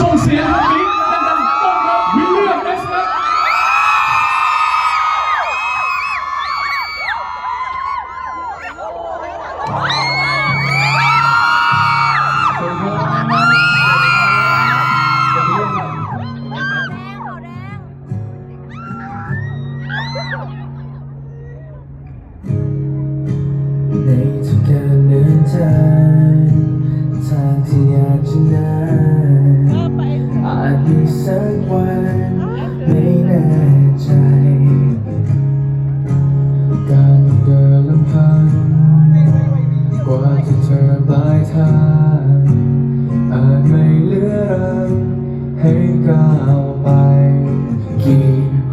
ส่งเสียงครับบิ๊กดังๆต้อนรับวิลเลียมเอสครับในทุกการเดินทางทางที่ยากจะนาน จมีสักวันไม่แน่ใจการเดินลำพังกว่าจะเจอปลายทางอาจไม่เหลือแรงให้ก้าวไป กี่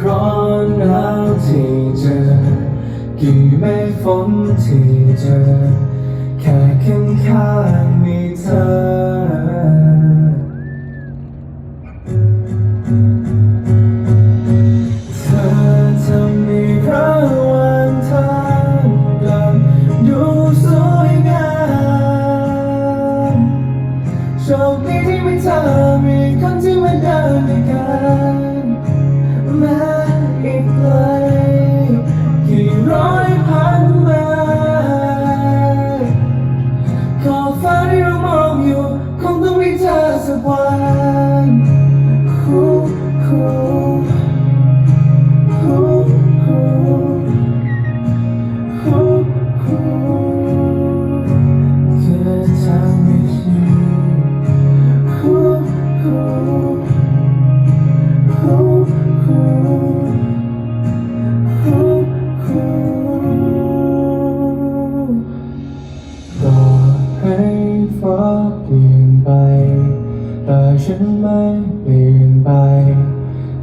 ร้อนหนาวที่เจอ กี่เมฆฝนที่เจอ แค่ข้างข้าง ชคดีที่มีเธอมีคนที่มาเดินด้วยกันแม้อีกไกลกี่ร้อยพันไมล์ขอบฟ้าที่เรามองอยู่คงต้องมีเธอสักวันคู่คู่ Good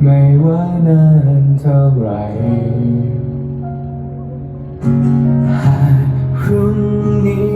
ไม่ว่านานเท่าไหรหากพรุ่งนี้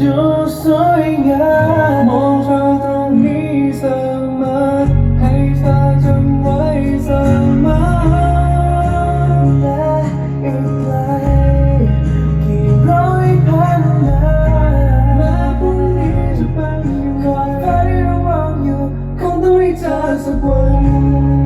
ดูสวยงามมองเธอตรงนี้เสมอให้เธอจำไว้เสมอและอีกไกลกี่ร้อยพันไมล์แม้พรุ่งนี้จะเป็นก่อนฟ้าที่เรามองอยู่คงต้องให้เธอสักวัน